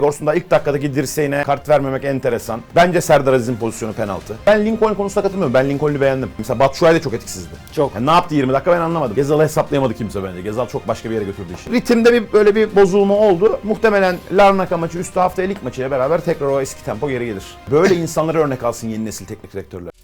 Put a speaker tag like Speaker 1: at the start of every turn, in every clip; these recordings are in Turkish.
Speaker 1: Vegors'un da ilk dakikadaki dirseğine kart vermemek enteresan. Bence Serdar Aziz'in pozisyonu penaltı. Ben Lincoln konusunda katılmıyorum. Ben Lincoln'u beğendim. Mesela Batshuayi de çok etkisizdi.
Speaker 2: Çok.
Speaker 1: Yani ne yaptı 20 dakika ben anlamadım. Gezal'ı hesaplayamadı kimse bence. Gezal çok başka bir yere götürdü işi. Ritimde bir böyle bir bozulma oldu. Muhtemelen Larnaka maçı üstü haftaya lig maçıyla beraber tekrar o eski tempo geri gelir. Böyle insanlara örnek alsın yeni nesil teknik direktörler.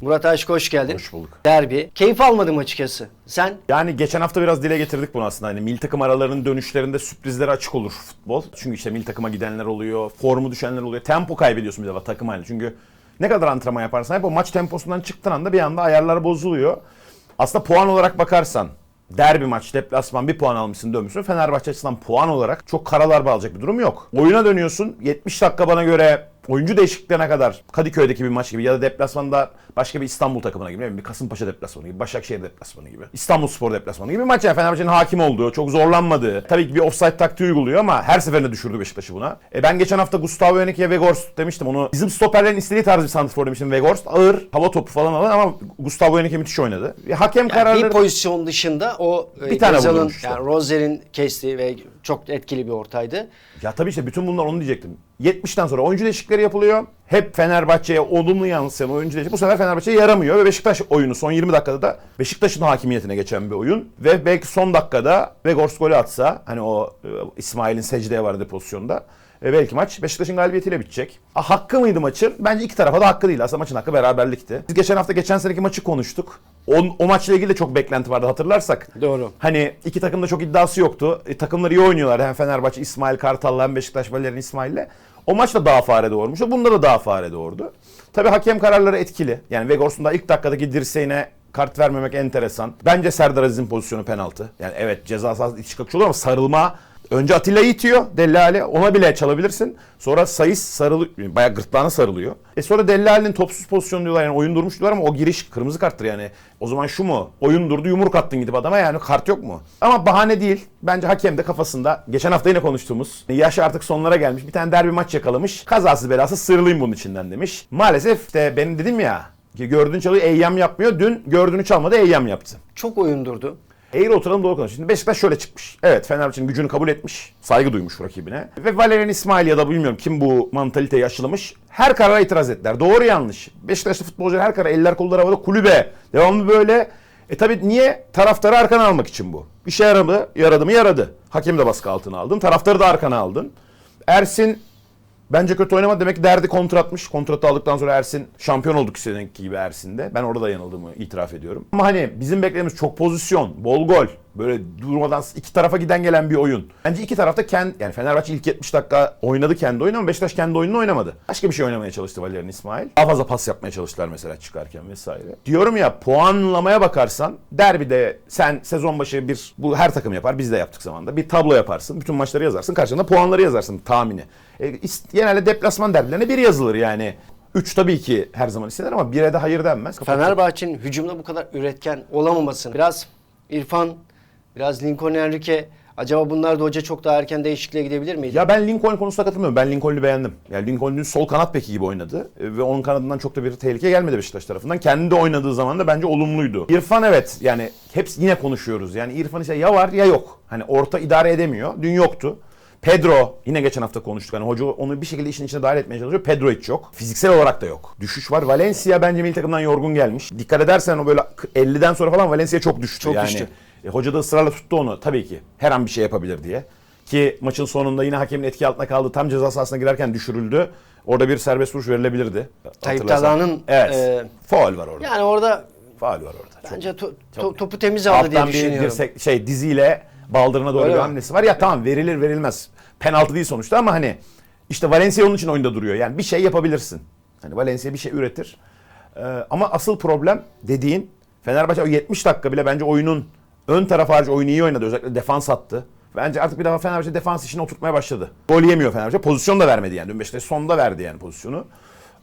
Speaker 2: Murat Aşk hoş geldin.
Speaker 1: Hoş bulduk.
Speaker 2: Derbi. Keyif almadım açıkçası. Sen?
Speaker 1: Yani geçen hafta biraz dile getirdik bunu aslında. Hani milli takım aralarının dönüşlerinde sürprizlere açık olur futbol. Çünkü işte milli takıma gidenler oluyor, formu düşenler oluyor. Tempo kaybediyorsun bir defa takım halinde. Çünkü ne kadar antrenman yaparsan hep o maç temposundan çıktığın anda bir anda ayarlar bozuluyor. Aslında puan olarak bakarsan derbi maç, deplasman bir puan almışsın dönmüşsün. Fenerbahçe açısından puan olarak çok karalar bağlayacak bir durum yok. Oyuna dönüyorsun. 70 dakika bana göre oyuncu değişikliklerine kadar Kadıköy'deki bir maç gibi ya da deplasmanda başka bir İstanbul takımına gibi, ne bileyim, bir Kasımpaşa deplasmanı gibi, Başakşehir deplasmanı gibi, İstanbul Spor deplasmanı gibi bir maç yani Fenerbahçe'nin hakim olduğu, çok zorlanmadığı, tabii ki bir offside taktiği uyguluyor ama her seferinde düşürdü Beşiktaş'ı buna. E ben geçen hafta Gustavo Henrique'ye Weghorst demiştim onu. Bizim stoperlerin istediği tarz bir santrfor demiştim Weghorst. Ağır, hava topu falan alan ama Gustavo Henrique müthiş oynadı. E, hakem
Speaker 2: Yani
Speaker 1: kararları...
Speaker 2: bir pozisyon dışında o e,
Speaker 1: Bir tane
Speaker 2: Gezal'ın,
Speaker 1: vurdurmuş işte.
Speaker 2: yani Rozer'in kestiği ve çok etkili bir ortaydı.
Speaker 1: Ya tabii işte bütün bunlar onu diyecektim. 70'ten sonra oyuncu değişiklikleri yapılıyor. Hep Fenerbahçe'ye olumlu yansıyan oyuncu değişiklikleri. Bu sefer Fenerbahçe'ye yaramıyor ve Beşiktaş oyunu son 20 dakikada da Beşiktaş'ın hakimiyetine geçen bir oyun. Ve belki son dakikada Vegors golü atsa hani o e, İsmail'in secdeye vardığı pozisyonda e, belki maç Beşiktaş'ın galibiyetiyle bitecek. A, hakkı mıydı maçın? Bence iki tarafa da hakkı değil. Aslında maçın hakkı beraberlikti. Biz geçen hafta geçen seneki maçı konuştuk. O, o maçla ilgili de çok beklenti vardı hatırlarsak.
Speaker 2: Doğru.
Speaker 1: Hani iki takımda çok iddiası yoktu. E, takımlar iyi oynuyorlar. Hem Fenerbahçe İsmail Kartal'la hem Beşiktaş Valerian İsmail'le. O maçta daha fare doğurmuştu. Bunda da daha fare doğurdu. Tabii hakem kararları etkili. Yani Vegors'un da ilk dakikadaki dirseğine kart vermemek enteresan. Bence Serdar Aziz'in pozisyonu penaltı. Yani evet ceza sahası kalkış olur ama sarılma Önce Atilla'yı itiyor Dellali. Ona bile çalabilirsin. Sonra Sayıs sarılıyor. Bayağı gırtlağına sarılıyor. E sonra Dellali'nin topsuz pozisyonu diyorlar. Yani oyun durmuş diyorlar ama o giriş kırmızı karttır yani. O zaman şu mu? Oyun durdu yumruk attın gidip adama yani kart yok mu? Ama bahane değil. Bence hakem de kafasında. Geçen hafta yine konuştuğumuz. Yaş artık sonlara gelmiş. Bir tane derbi maç yakalamış. Kazasız belasız sıyrılayım bunun içinden demiş. Maalesef işte benim dedim ya. Ki gördüğün çalıyor eyyam yapmıyor. Dün gördüğünü çalmadı eyyam yaptı.
Speaker 2: Çok oyundurdu.
Speaker 1: Eğri oturalım doğru konuşalım. Şimdi Beşiktaş şöyle çıkmış. Evet Fenerbahçe'nin gücünü kabul etmiş. Saygı duymuş rakibine. Ve Valerian İsmail ya da bilmiyorum kim bu mantaliteyi aşılamış. Her karara itiraz ettiler. Doğru yanlış. Beşiktaşlı futbolcular her karar eller kolları havada kulübe. Devamlı böyle. E tabi niye? Taraftarı arkana almak için bu. İşe yaradı, yaradı mı yaradı. Hakemi de baskı altına aldın. Taraftarı da arkana aldın. Ersin Bence kötü oynamadı. Demek ki derdi kontratmış. Kontratı aldıktan sonra Ersin şampiyon olduk seneki gibi Ersin'de. Ben orada yanıldığımı itiraf ediyorum. Ama hani bizim beklediğimiz çok pozisyon, bol gol. Böyle durmadan iki tarafa giden gelen bir oyun. Bence iki tarafta kendi yani Fenerbahçe ilk 70 dakika oynadı kendi oyunu ama Beşiktaş kendi oyununu oynamadı. Başka bir şey oynamaya çalıştı Valerian İsmail. Daha fazla pas yapmaya çalıştılar mesela çıkarken vesaire. Diyorum ya puanlamaya bakarsan derbide sen sezon başı bir bu her takım yapar biz de yaptık zamanında. Bir tablo yaparsın. Bütün maçları yazarsın. Karşında puanları yazarsın tahmini. E, genelde deplasman derbilerine bir yazılır yani. Üç tabii ki her zaman istenir ama bire de hayır denmez.
Speaker 2: Fenerbahçe'nin hücumda bu kadar üretken olamamasını biraz İrfan, biraz Lincoln Enrique acaba bunlar da hoca çok daha erken değişikliğe gidebilir miydi?
Speaker 1: Ya ben Lincoln konusunda katılmıyorum. Ben Lincoln'u beğendim. Yani Lincoln dün sol kanat beki gibi oynadı. E, Ve onun kanadından çok da bir tehlike gelmedi Beşiktaş tarafından. Kendi de oynadığı zaman da bence olumluydu. İrfan evet yani hepsi yine konuşuyoruz. Yani İrfan ise ya var ya yok. Hani orta idare edemiyor. Dün yoktu. Pedro yine geçen hafta konuştuk. Hani hoca onu bir şekilde işin içine dahil etmeye çalışıyor. Pedro hiç yok. Fiziksel olarak da yok. Düşüş var. Valencia bence milli takımdan yorgun gelmiş. Dikkat edersen o böyle 50'den sonra falan Valencia çok düştü.
Speaker 2: Çok
Speaker 1: yani,
Speaker 2: düştü.
Speaker 1: e, hoca da ısrarla tuttu onu tabii ki. Her an bir şey yapabilir diye. Ki maçın sonunda yine hakemin etki altına kaldı. Tam ceza sahasına girerken düşürüldü. Orada bir serbest vuruş verilebilirdi.
Speaker 2: Tayyip. Talha'nın,
Speaker 1: Evet.
Speaker 2: e,
Speaker 1: Faul var orada.
Speaker 2: Yani orada
Speaker 1: Faul var orada. Çok-
Speaker 2: bence to- to-
Speaker 1: çok-
Speaker 2: topu temiz aldı diye
Speaker 1: Alttan bir
Speaker 2: düşünüyorum.
Speaker 1: dirsek, şey diziyle baldırına doğru
Speaker 2: Öyle
Speaker 1: bir hamlesi var. Ya tamam verilir verilmez. Penaltı değil sonuçta ama hani işte Valencia onun için oyunda duruyor. Yani bir şey yapabilirsin. Hani Valencia bir şey üretir. Ee, ama asıl problem dediğin Fenerbahçe o 70 dakika bile bence oyunun ön taraf harici oyunu iyi oynadı. Özellikle defans attı. Bence artık bir daha Fenerbahçe defans işini oturtmaya başladı. Gol yemiyor Fenerbahçe. Pozisyon da vermedi yani. Dün Beşiktaş sonda verdi yani pozisyonu.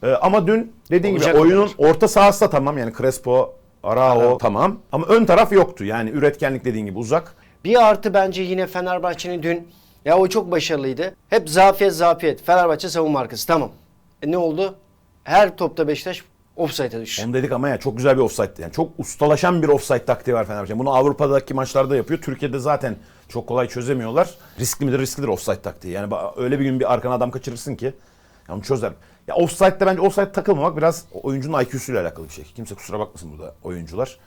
Speaker 1: Ee, ama dün dediğin
Speaker 2: Olacak
Speaker 1: gibi oyunun
Speaker 2: kadar.
Speaker 1: orta sahası da tamam yani Crespo, Arao tamam. Ama ön taraf yoktu. Yani üretkenlik dediğin gibi uzak.
Speaker 2: Bir artı bence yine Fenerbahçe'nin dün ya o çok başarılıydı. Hep zafiyet zafiyet. Fenerbahçe savunma arkası tamam. E ne oldu? Her topta Beşiktaş offside'e düştü.
Speaker 1: Onu dedik ama ya çok güzel bir offside. Yani çok ustalaşan bir offside taktiği var Fenerbahçe'nin. Bunu Avrupa'daki maçlarda yapıyor. Türkiye'de zaten çok kolay çözemiyorlar. Riskli midir? Risklidir offside taktiği. Yani öyle bir gün bir arkana adam kaçırırsın ki ya onu çözer. Ya offside'de bence offside takılmamak biraz oyuncunun IQ'suyla alakalı bir şey. Kimse kusura bakmasın burada oyuncular.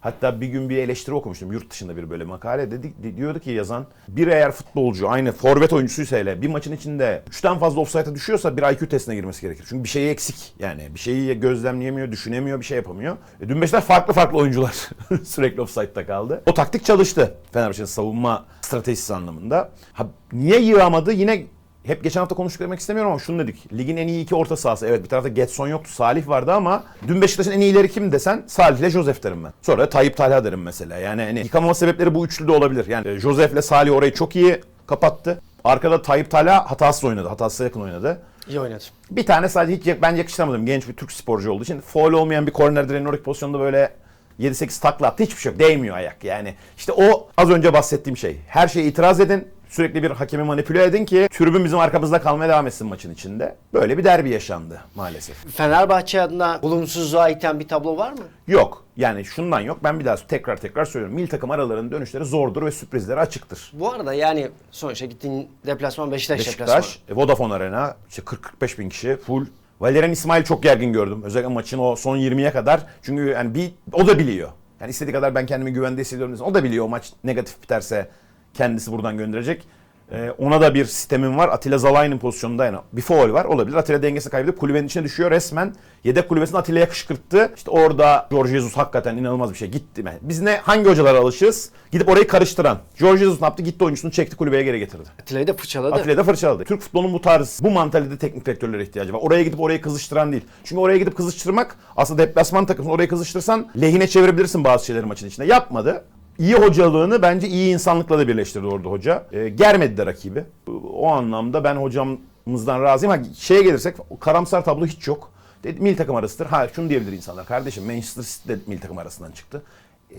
Speaker 1: Hatta bir gün bir eleştiri okumuştum yurt dışında bir böyle makale. Dedik, di- diyordu ki yazan bir eğer futbolcu aynı forvet oyuncusuysa hele bir maçın içinde 3'ten fazla offside'a düşüyorsa bir IQ testine girmesi gerekir. Çünkü bir şeyi eksik yani. Bir şeyi gözlemleyemiyor, düşünemiyor, bir şey yapamıyor. E, dün Beşiktaş farklı farklı oyuncular sürekli offside'da kaldı. O taktik çalıştı Fenerbahçe'nin savunma stratejisi anlamında. Ha, niye yığamadı? Yine hep geçen hafta konuştuk demek istemiyorum ama şunu dedik. Ligin en iyi iki orta sahası. Evet bir tarafta Getson yoktu, Salih vardı ama dün Beşiktaş'ın en iyileri kim desen Salih ile Josef derim ben. Sonra Tayyip Talha derim mesela. Yani hani yıkamama sebepleri bu üçlü de olabilir. Yani e, Josef ile Salih orayı çok iyi kapattı. Arkada Tayyip Talha hatasız oynadı. Hatasız yakın oynadı.
Speaker 2: İyi oynadı.
Speaker 1: Bir tane sadece hiç ben yakıştıramadım. Genç bir Türk sporcu olduğu için. Foul olmayan bir korner direğinin oradaki pozisyonda böyle 7-8 takla attı. Hiçbir şey yok. Değmiyor ayak. Yani işte o az önce bahsettiğim şey. Her şeye itiraz edin. Sürekli bir hakemi manipüle edin ki tribün bizim arkamızda kalmaya devam etsin maçın içinde. Böyle bir derbi yaşandı maalesef.
Speaker 2: Fenerbahçe adına olumsuzluğa iten bir tablo var mı?
Speaker 1: Yok. Yani şundan yok. Ben bir daha tekrar tekrar söylüyorum. Milli takım aralarının dönüşleri zordur ve sürprizleri açıktır.
Speaker 2: Bu arada yani sonuçta gittiğin deplasman Beşiktaş.
Speaker 1: Beşiktaş, e, Vodafone Arena, işte 40-45 bin kişi full. Valerian İsmail çok gergin gördüm. Özellikle maçın o son 20'ye kadar. Çünkü yani bir o da biliyor. Yani istediği kadar ben kendimi güvende hissediyorum. O da biliyor o maç negatif biterse kendisi buradan gönderecek. Ee, ona da bir sistemin var. Atilla Zalay'ın pozisyonunda yani bir foul var. Olabilir. Atilla dengesini kaybedip kulübenin içine düşüyor resmen. Yedek kulübesini Atilla'ya kışkırttı. İşte orada George Jesus hakikaten inanılmaz bir şey. Gitti mi? Biz ne hangi hocalara alışığız? Gidip orayı karıştıran. George Jesus ne yaptı? Gitti oyuncusunu çekti kulübeye geri getirdi.
Speaker 2: Atilla'yı da fırçaladı.
Speaker 1: Atilla da fırçaladı. Türk futbolunun bu tarz, bu mantalitede teknik direktörlere ihtiyacı var. Oraya gidip orayı kızıştıran değil. Çünkü oraya gidip kızıştırmak aslında deplasman takımını orayı kızıştırsan lehine çevirebilirsin bazı şeyleri maçın içinde. Yapmadı. İyi hocalığını bence iyi insanlıkla da birleştirdi orada hoca. E, germedi de rakibi. O anlamda ben hocamızdan razıyım. Ha, şeye gelirsek karamsar tablo hiç yok. Milli takım arasıdır. Ha şunu diyebilir insanlar. Kardeşim Manchester City de milli takım arasından çıktı.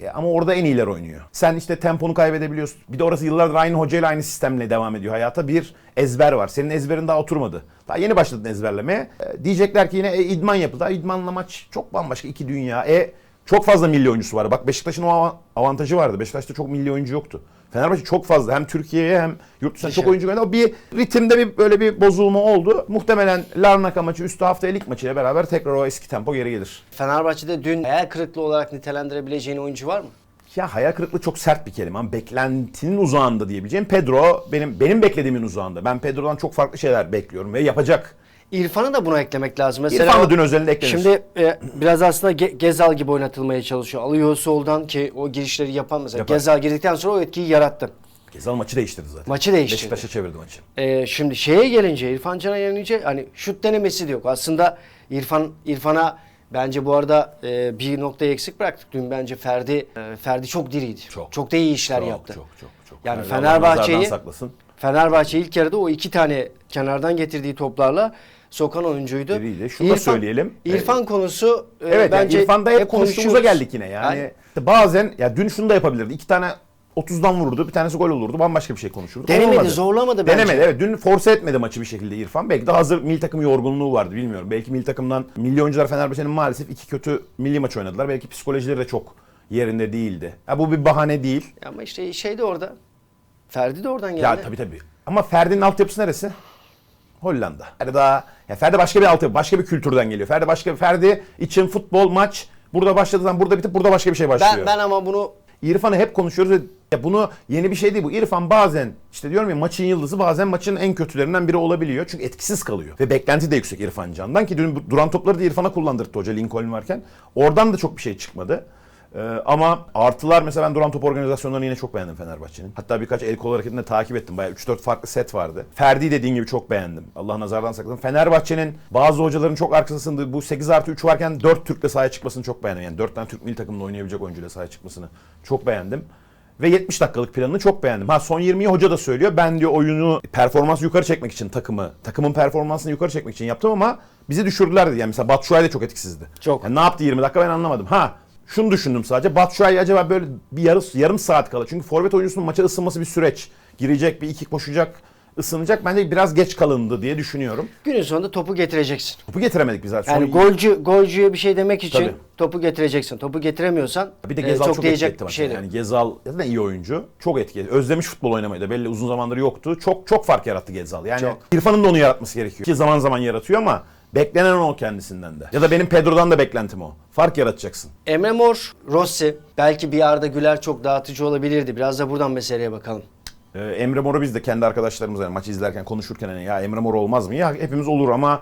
Speaker 1: E, ama orada en iyiler oynuyor. Sen işte temponu kaybedebiliyorsun. Bir de orası yıllardır aynı hocayla aynı sistemle devam ediyor hayata. Bir ezber var. Senin ezberin daha oturmadı. Daha yeni başladın ezberlemeye. E, diyecekler ki yine e, idman yapıldı. Ha, İdmanla maç çok bambaşka iki dünya. E çok fazla milli oyuncusu var. Bak Beşiktaş'ın o av- avantajı vardı. Beşiktaş'ta çok milli oyuncu yoktu. Fenerbahçe çok fazla hem Türkiye'ye hem yurt dışına çok oyuncu gönderdi. O bir ritimde bir böyle bir bozulma oldu. Muhtemelen Larnaka maçı üstü haftaya lig maçıyla beraber tekrar o eski tempo geri gelir.
Speaker 2: Fenerbahçe'de dün hayal kırıklığı olarak nitelendirebileceğin oyuncu var mı?
Speaker 1: Ya hayal kırıklığı çok sert bir kelime ama beklentinin uzağında diyebileceğim. Pedro benim benim beklediğimin uzağında. Ben Pedro'dan çok farklı şeyler bekliyorum ve yapacak.
Speaker 2: İrfan'ı da buna eklemek lazım. Mesela
Speaker 1: İrfan da
Speaker 2: o-
Speaker 1: dün özelinde eklenir.
Speaker 2: Şimdi e, biraz aslında Ge- Gezal gibi oynatılmaya çalışıyor. Alıyor soldan ki o girişleri yapan mesela.
Speaker 1: Yapar.
Speaker 2: Gezal girdikten sonra o etkiyi yarattı.
Speaker 1: Gezal maçı değiştirdi zaten.
Speaker 2: Maçı değiştirdi.
Speaker 1: Beşiktaş'a çevirdi maçı.
Speaker 2: E, şimdi şeye gelince İrfan Can'a gelince hani şut denemesi de yok. Aslında İrfan İrfan'a bence bu arada e, bir noktayı eksik bıraktık. Dün bence Ferdi e, Ferdi çok diriydi.
Speaker 1: Çok.
Speaker 2: Çok da iyi işler
Speaker 1: Çok,
Speaker 2: yaptı.
Speaker 1: Çok çok çok.
Speaker 2: Yani Fenerbahçe'yi-. Fenerbahçe ilk yarıda o iki tane kenardan getirdiği toplarla sokan oyuncuydu.
Speaker 1: Biriydi. Şunu da söyleyelim.
Speaker 2: İrfan konusu e,
Speaker 1: Evet
Speaker 2: bence
Speaker 1: yani İrfan'da hep konuştuğumuza
Speaker 2: konuşuyoruz.
Speaker 1: geldik yine. Yani, işte bazen ya dün şunu da yapabilirdi. İki tane 30'dan vururdu. Bir tanesi gol olurdu. Bambaşka bir şey konuşurdu.
Speaker 2: Denemedi,
Speaker 1: Olmadı.
Speaker 2: zorlamadı bence.
Speaker 1: Denemedi evet. Dün force etmedi maçı bir şekilde İrfan. Belki de hazır milli takım yorgunluğu vardı bilmiyorum. Belki milli takımdan milli oyuncular Fenerbahçe'nin maalesef iki kötü milli maç oynadılar. Belki psikolojileri de çok yerinde değildi. Ya bu bir bahane değil.
Speaker 2: Ama işte şey de orada. Ferdi de oradan geldi.
Speaker 1: Ya tabii tabii. Ama Ferdi'nin altyapısı neresi? Hollanda. Ferdi daha ya Ferdi başka bir altyapı, başka bir kültürden geliyor. Ferdi başka Ferdi için futbol maç burada başladığı zaman burada bitip burada başka bir şey başlıyor.
Speaker 2: ben ben ama bunu
Speaker 1: İrfan'ı hep konuşuyoruz ya bunu yeni bir şey değil bu. İrfan bazen işte diyorum ya maçın yıldızı bazen maçın en kötülerinden biri olabiliyor. Çünkü etkisiz kalıyor. Ve beklenti de yüksek İrfan Can'dan ki dün duran topları da İrfan'a kullandırdı hoca Lincoln varken. Oradan da çok bir şey çıkmadı. Ee, ama artılar mesela ben duran top organizasyonlarını yine çok beğendim Fenerbahçe'nin. Hatta birkaç el kol hareketini de takip ettim. Bayağı 3-4 farklı set vardı. Ferdi dediğin gibi çok beğendim. Allah nazardan saklasın. Fenerbahçe'nin bazı hocaların çok arkasında bu 8 artı 3 varken 4 Türk'le sahaya çıkmasını çok beğendim. Yani 4 tane Türk milli takımında oynayabilecek oyuncuyla sahaya çıkmasını çok beğendim. Ve 70 dakikalık planını çok beğendim. Ha son 20'yi hoca da söylüyor. Ben diyor oyunu performans yukarı çekmek için takımı, takımın performansını yukarı çekmek için yaptım ama bizi düşürdüler dedi. Yani mesela Batshuayi de çok etkisizdi.
Speaker 2: Çok.
Speaker 1: Yani ne yaptı 20 dakika ben anlamadım. Ha şunu düşündüm sadece. Batshuayi acaba böyle bir yarım, yarım saat kala. Çünkü forvet oyuncusunun maça ısınması bir süreç. Girecek bir iki koşacak. ısınacak. Bence biraz geç kalındı diye düşünüyorum.
Speaker 2: Günün sonunda topu getireceksin.
Speaker 1: Topu getiremedik biz zaten.
Speaker 2: Yani
Speaker 1: Sonra-
Speaker 2: golcü golcüye bir şey demek için
Speaker 1: Tabii.
Speaker 2: topu getireceksin. Topu getiremiyorsan
Speaker 1: Bir de
Speaker 2: e,
Speaker 1: Gezal
Speaker 2: çok,
Speaker 1: çok,
Speaker 2: diyecek bir şey.
Speaker 1: Yani Gezal zaten iyi oyuncu. Çok etkili. Özlemiş futbol oynamayı da belli uzun zamandır yoktu. Çok çok fark yarattı Gezal. Yani
Speaker 2: Çok.
Speaker 1: İrfan'ın da onu yaratması gerekiyor. Ki zaman zaman yaratıyor ama beklenen o kendisinden de. Ya da benim Pedro'dan da beklentim o. Fark yaratacaksın.
Speaker 2: Emre Mor, Rossi belki bir Arda Güler çok dağıtıcı olabilirdi. Biraz da buradan meseleye bakalım.
Speaker 1: Ee, Emre Mor'u biz de kendi arkadaşlarımızla yani maçı izlerken konuşurken hani ya Emre Mor olmaz mı? Ya hepimiz olur ama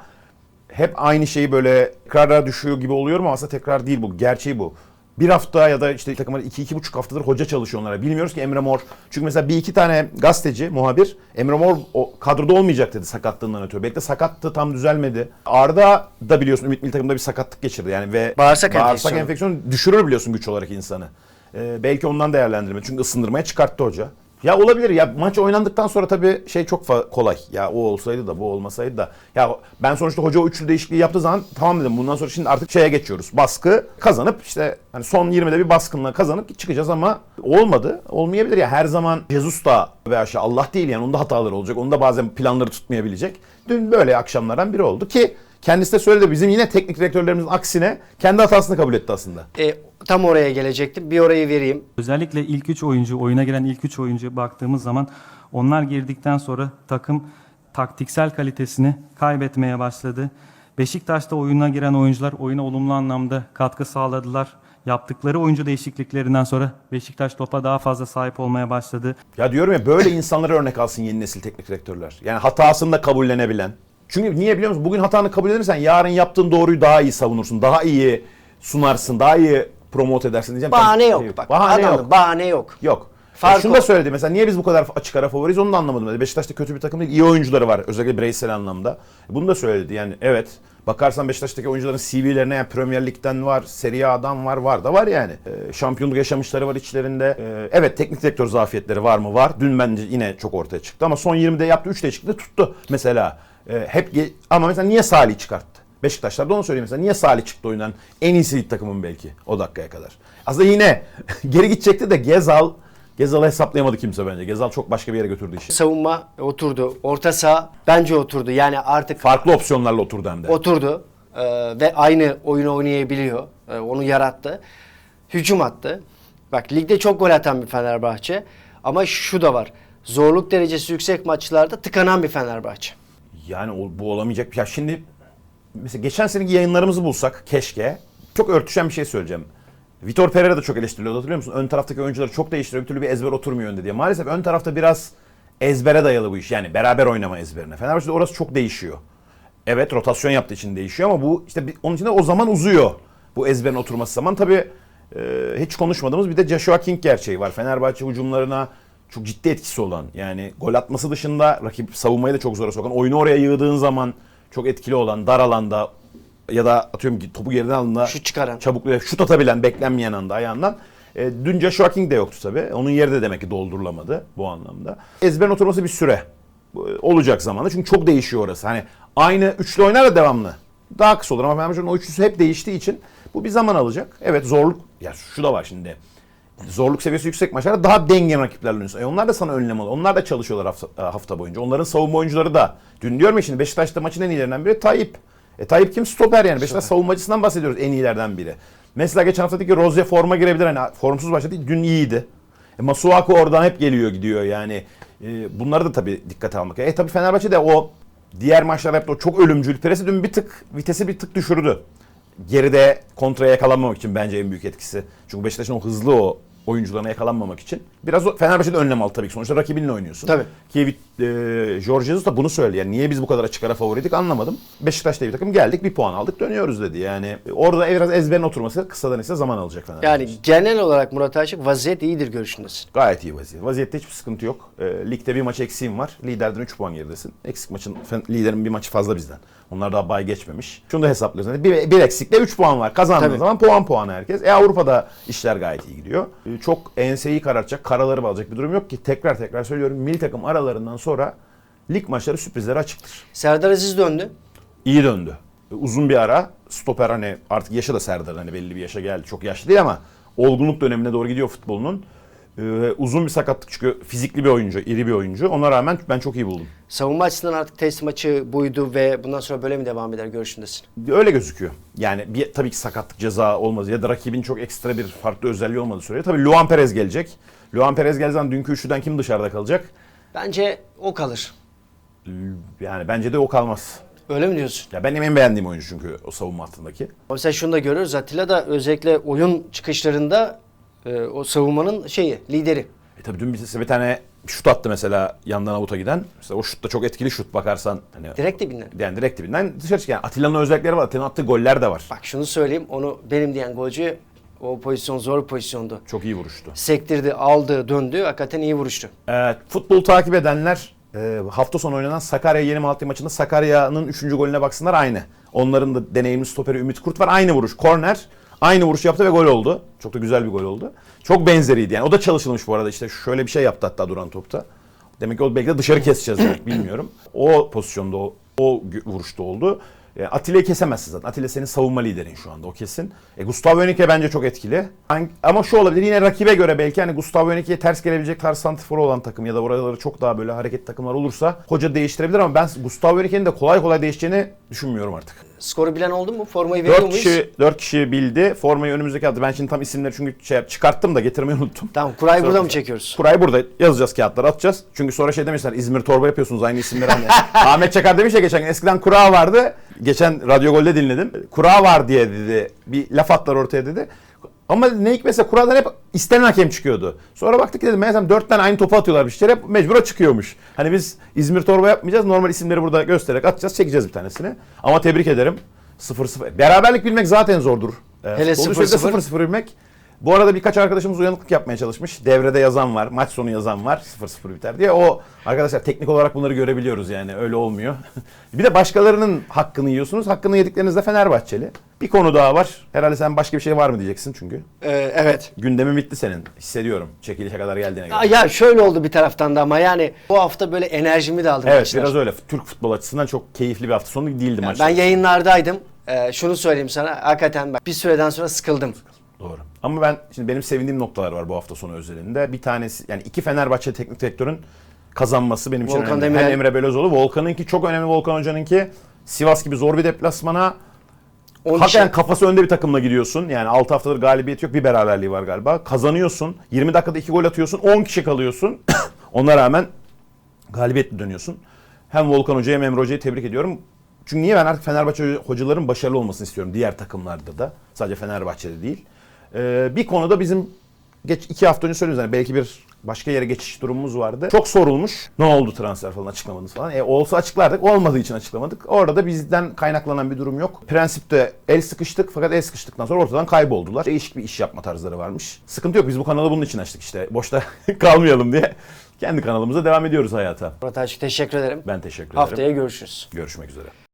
Speaker 1: hep aynı şeyi böyle tekrara düşüyor gibi oluyorum ama aslında tekrar değil bu. Gerçeği bu. Bir hafta ya da işte takımlar iki, iki buçuk haftadır hoca çalışıyor onlara. Bilmiyoruz ki Emre Mor. Çünkü mesela bir iki tane gazeteci, muhabir Emre Mor o kadroda olmayacak dedi sakatlığından ötürü. Belki de sakattı tam düzelmedi. Arda da biliyorsun Ümit Milli Takım'da bir sakatlık geçirdi. Yani ve
Speaker 2: Bağırsak
Speaker 1: bağırsak
Speaker 2: enfeksiyonu.
Speaker 1: düşürür biliyorsun güç olarak insanı. Ee, belki ondan değerlendirme. Çünkü ısındırmaya çıkarttı hoca. Ya olabilir ya maç oynandıktan sonra tabii şey çok kolay. Ya o olsaydı da bu olmasaydı da. Ya ben sonuçta hoca o üçlü değişikliği yaptığı zaman tamam dedim bundan sonra şimdi artık şeye geçiyoruz. Baskı kazanıp işte hani son 20'de bir baskınla kazanıp çıkacağız ama olmadı. Olmayabilir ya her zaman Jesus da veya şey Allah değil yani onun da hataları olacak. Onun da bazen planları tutmayabilecek. Dün böyle akşamlardan biri oldu ki kendisi de söyledi bizim yine teknik direktörlerimizin aksine kendi hatasını kabul etti aslında.
Speaker 2: E, tam oraya gelecektim. Bir orayı vereyim.
Speaker 3: Özellikle ilk üç oyuncu, oyuna giren ilk üç oyuncu baktığımız zaman onlar girdikten sonra takım taktiksel kalitesini kaybetmeye başladı. Beşiktaş'ta oyuna giren oyuncular oyuna olumlu anlamda katkı sağladılar. Yaptıkları oyuncu değişikliklerinden sonra Beşiktaş topa daha fazla sahip olmaya başladı.
Speaker 1: Ya diyorum ya böyle insanlara örnek alsın yeni nesil teknik direktörler. Yani hatasını da kabullenebilen. Çünkü niye biliyor musun? Bugün hatanı kabul edersen yarın yaptığın doğruyu daha iyi savunursun. Daha iyi sunarsın. Daha iyi promote edersin diyeceğim.
Speaker 2: Bahane yok bak.
Speaker 1: Bahane
Speaker 2: Adamın
Speaker 1: yok.
Speaker 2: Bahane yok.
Speaker 1: Yok.
Speaker 2: Fark
Speaker 1: Ya şunu da söyledi mesela niye biz bu kadar açık ara favoriyiz onu da anlamadım. Beşiktaş'ta kötü bir takım değil. İyi oyuncuları var özellikle bireysel anlamda. Bunu da söyledi yani evet. Bakarsan Beşiktaş'taki oyuncuların CV'lerine yani Premier Lig'den var, Serie A'dan var, var da var yani. Ee, şampiyonluk yaşamışları var içlerinde. Ee, evet teknik direktör zafiyetleri var mı? Var. Dün bence yine çok ortaya çıktı ama son 20'de yaptığı 3 değişikliği de tuttu mesela. Ee, hep ama mesela niye Salih çıkarttı? Beşiktaşlar da onu söyleyeyim mesela. Niye Salih çıktı oyundan? En iyisi takımın belki o dakikaya kadar. Aslında yine geri gidecekti de Gezal Gezal'ı hesaplayamadı kimse bence. Gezal çok başka bir yere götürdü işi.
Speaker 2: Savunma oturdu. Orta saha bence oturdu. Yani artık
Speaker 1: Farklı opsiyonlarla oturdu hem de.
Speaker 2: oturdu. Ee, ve aynı oyunu oynayabiliyor. Ee, onu yarattı. Hücum attı. Bak ligde çok gol atan bir Fenerbahçe. Ama şu da var. Zorluk derecesi yüksek maçlarda tıkanan bir Fenerbahçe.
Speaker 1: Yani bu olamayacak. Ya şimdi mesela geçen seneki yayınlarımızı bulsak keşke. Çok örtüşen bir şey söyleyeceğim. Vitor Pereira da çok eleştiriliyordu hatırlıyor musun? Ön taraftaki oyuncuları çok değiştiriyor. Bir türlü bir ezber oturmuyor önde diye. Maalesef ön tarafta biraz ezbere dayalı bu iş. Yani beraber oynama ezberine. Fenerbahçe'de orası çok değişiyor. Evet rotasyon yaptığı için değişiyor ama bu işte onun için de o zaman uzuyor. Bu ezberin oturması zaman. Tabii e, hiç konuşmadığımız bir de Joshua King gerçeği var. Fenerbahçe hücumlarına çok ciddi etkisi olan. Yani gol atması dışında rakip savunmayı da çok zora sokan. Oyunu oraya yığdığın zaman çok etkili olan, dar alanda ya da atıyorum ki topu geriden alanda
Speaker 2: Şut çıkaran.
Speaker 1: çabuk şut atabilen, beklenmeyen anda ayağından. E, dün Joshua King de yoktu tabii. Onun yeri de demek ki doldurulamadı bu anlamda. Ezberin oturması bir süre. E, Olacak zamanla çünkü çok değişiyor orası. Hani aynı üçlü oynar da devamlı. Daha kısa olur ama Fenerbahçe'nin o üçlüsü hep değiştiği için bu bir zaman alacak. Evet zorluk, ya şu da var şimdi. Zorluk seviyesi yüksek maçlarda daha dengin rakiplerle oynuyorsun. E onlar da sana önlem alıyor. Onlar da çalışıyorlar hafta, hafta boyunca. Onların savunma oyuncuları da. Dün diyorum ya şimdi Beşiktaş'ta maçın en iyilerinden biri Tayyip. E Tayyip kim? Stoper yani. Beşiktaş savunmacısından bahsediyoruz en iyilerden biri. Mesela geçen hafta dedik ki Rozier forma girebilir. Hani formsuz başladı. Dün iyiydi. E, Masuaku oradan hep geliyor gidiyor yani. E, bunları da tabii dikkate almak. E tabii Fenerbahçe de o diğer maçlarda hep o çok ölümcül presi dün bir tık vitesi bir tık düşürdü. Geride kontraya yakalanmamak için bence en büyük etkisi. Çünkü Beşiktaş'ın o hızlı o oyuncularına yakalanmamak için. Biraz Fenerbahçe'de önlem aldı tabii ki. Sonuçta rakibinle oynuyorsun.
Speaker 2: Tabii.
Speaker 1: Ki e, Jorge Jesus da bunu söyledi. Yani niye biz bu kadar açık ara favoriydik anlamadım. Beşiktaş'ta bir takım geldik bir puan aldık dönüyoruz dedi. Yani orada biraz ezberin oturması kısadan ise zaman alacak Fenerbahçe.
Speaker 2: Yani genel olarak Murat Aşık vaziyet iyidir görüşündesin.
Speaker 1: Gayet iyi vaziyet. Vaziyette hiçbir sıkıntı yok. E, ligde bir maç eksiğin var. Liderden 3 puan geridesin. Eksik maçın, liderin bir maçı fazla bizden. Onlar daha bay geçmemiş. Şunu da hesaplıyorsun. Bir, bir eksikle 3 puan var. Kazandığın
Speaker 2: Tabii.
Speaker 1: zaman puan puan herkes. E Avrupa'da işler gayet iyi gidiyor. E, çok enseyi karartacak, karaları bağlayacak bir durum yok ki. Tekrar tekrar söylüyorum. Milli takım aralarından sonra lig maçları sürprizlere açıktır.
Speaker 2: Serdar Aziz döndü.
Speaker 1: İyi döndü. E, Uzun bir ara stoper hani artık yaşı da Serdar hani belli bir yaşa geldi. Çok yaşlı değil ama olgunluk dönemine doğru gidiyor futbolunun. Ee, uzun bir sakatlık çünkü fizikli bir oyuncu, iri bir oyuncu. Ona rağmen ben çok iyi buldum.
Speaker 2: Savunma açısından artık test maçı buydu ve bundan sonra böyle mi devam eder görüşündesin?
Speaker 1: Öyle gözüküyor. Yani bir, tabii ki sakatlık ceza olmaz ya da rakibin çok ekstra bir farklı özelliği olmadığı sürece. Tabii Luan Perez gelecek. Luan Perez zaman dünkü üçlüden kim dışarıda kalacak?
Speaker 2: Bence o kalır.
Speaker 1: Yani bence de o kalmaz.
Speaker 2: Öyle mi diyorsun?
Speaker 1: Ya benim en beğendiğim oyuncu çünkü o savunma hattındaki.
Speaker 2: Mesela şunu da görüyoruz. Atilla da özellikle oyun çıkışlarında e, o savunmanın şeyi, lideri.
Speaker 1: E tabii dün bir, bir tane şut attı mesela yandan avuta giden. Mesela o şut da çok etkili şut bakarsan. Hani
Speaker 2: Direkt dibinden.
Speaker 1: yani direkt dibinden dışarı çıkan. Yani Atilla'nın özellikleri var. Atilla'nın attığı goller de var.
Speaker 2: Bak şunu söyleyeyim. Onu benim diyen golcü o pozisyon zor pozisyondu.
Speaker 1: Çok iyi vuruştu.
Speaker 2: Sektirdi, aldı, döndü. Hakikaten iyi vuruştu.
Speaker 1: Evet, futbol takip edenler e, hafta sonu oynanan Sakarya Yeni Malatya maçında Sakarya'nın 3. golüne baksınlar aynı. Onların da deneyimli stoperi Ümit Kurt var. Aynı vuruş. Korner. Aynı vuruş yaptı ve gol oldu. Çok da güzel bir gol oldu. Çok benzeriydi yani. O da çalışılmış bu arada işte şöyle bir şey yaptı hatta duran topta. Demek ki o belki de dışarı keseceğiz demek bilmiyorum. O pozisyonda o, o vuruşta oldu. E, Atilla'yı kesemezsin zaten. Atilla senin savunma liderin şu anda o kesin. E, Gustavo Henrique bence çok etkili. Ama şu olabilir yine rakibe göre belki hani Gustavo Henrique'ye ters gelebilecek tarz santiforu olan takım ya da oraları çok daha böyle hareket takımlar olursa hoca değiştirebilir ama ben Gustavo Henrique'nin de kolay kolay değişeceğini düşünmüyorum artık.
Speaker 2: Skoru bilen oldu mu? Formayı veriyor
Speaker 1: 4
Speaker 2: muyuz?
Speaker 1: kişi, 4 kişi bildi. Formayı önümüzdeki hafta. Ben şimdi tam isimleri çünkü şey çıkarttım da getirmeyi unuttum.
Speaker 2: Tamam, kurayı burada
Speaker 1: Sonra-
Speaker 2: mı çekiyoruz?
Speaker 1: Kurayı burada yazacağız kağıtlara atacağız. Çünkü sonra şey demişler İzmir torba yapıyorsunuz aynı isimleri. Hani. Ahmet Çakar demiş ya geçen gün eskiden kura vardı. Geçen Radyo Gol'de dinledim. Kura var diye dedi. Bir laf atlar ortaya dedi. Ama ne hikmetse kuradan hep istenen hakem çıkıyordu. Sonra baktık ki dedim meğersem dört tane aynı topu atıyorlarmış. İşte hep mecbura çıkıyormuş. Hani biz İzmir torba yapmayacağız. Normal isimleri burada göstererek atacağız. Çekeceğiz bir tanesini. Ama tebrik ederim. 0-0. Beraberlik bilmek zaten zordur. Ee,
Speaker 2: Hele
Speaker 1: futbol
Speaker 2: 0-0.
Speaker 1: üzerinde 0-0 bilmek. Bu arada birkaç arkadaşımız uyanıklık yapmaya çalışmış. Devrede yazan var, maç sonu yazan var. 0-0 biter diye. O arkadaşlar teknik olarak bunları görebiliyoruz yani. Öyle olmuyor. bir de başkalarının hakkını yiyorsunuz. Hakkını yediklerinizde Fenerbahçeli. Bir konu daha var. Herhalde sen başka bir şey var mı diyeceksin çünkü.
Speaker 2: Ee, evet.
Speaker 1: Gündemin bitti senin. Hissediyorum. Çekilişe kadar geldiğine göre.
Speaker 2: Ya, ya şöyle oldu bir taraftan da ama yani bu hafta böyle enerjimi de aldım
Speaker 1: Evet
Speaker 2: maçlar.
Speaker 1: biraz öyle. Türk futbol açısından çok keyifli bir hafta sonu değildi maç.
Speaker 2: Ben yayınlardaydım. Ee, şunu söyleyeyim sana. Hakikaten bak bir süreden sonra sıkıldım.
Speaker 1: Doğru. Ama ben şimdi benim sevindiğim noktalar var bu hafta sonu özelinde. Bir tanesi yani iki Fenerbahçe teknik direktörün kazanması benim için
Speaker 2: Volkan
Speaker 1: önemli.
Speaker 2: Demirel.
Speaker 1: Hem Emre Belözoğlu, Volkan'ınki çok önemli Volkan Hoca'nınki. Sivas gibi zor bir deplasmana. Hakikaten
Speaker 2: için-
Speaker 1: kafası önde bir takımla gidiyorsun. Yani 6 haftadır galibiyet yok. Bir beraberliği var galiba. Kazanıyorsun. 20 dakikada 2 gol atıyorsun. 10 kişi kalıyorsun. Ona rağmen galibiyetle dönüyorsun. Hem Volkan Hoca'yı hem Emre Hoca'yı tebrik ediyorum. Çünkü niye ben artık Fenerbahçe hocaların başarılı olmasını istiyorum. Diğer takımlarda da. Sadece Fenerbahçe'de değil. Ee, bir konuda bizim geç iki hafta önce söylediğimiz hani belki bir başka yere geçiş durumumuz vardı. Çok sorulmuş. Ne oldu transfer falan açıklamadınız falan. E, olsa açıklardık. Olmadığı için açıklamadık. Orada da bizden kaynaklanan bir durum yok. Prensipte el sıkıştık fakat el sıkıştıktan sonra ortadan kayboldular. Değişik bir iş yapma tarzları varmış. Sıkıntı yok. Biz bu kanalı bunun için açtık işte. Boşta kalmayalım diye. Kendi kanalımıza devam ediyoruz hayata.
Speaker 2: Murat Aşık teşekkür ederim.
Speaker 1: Ben teşekkür ederim.
Speaker 2: Haftaya görüşürüz.
Speaker 1: Görüşmek üzere.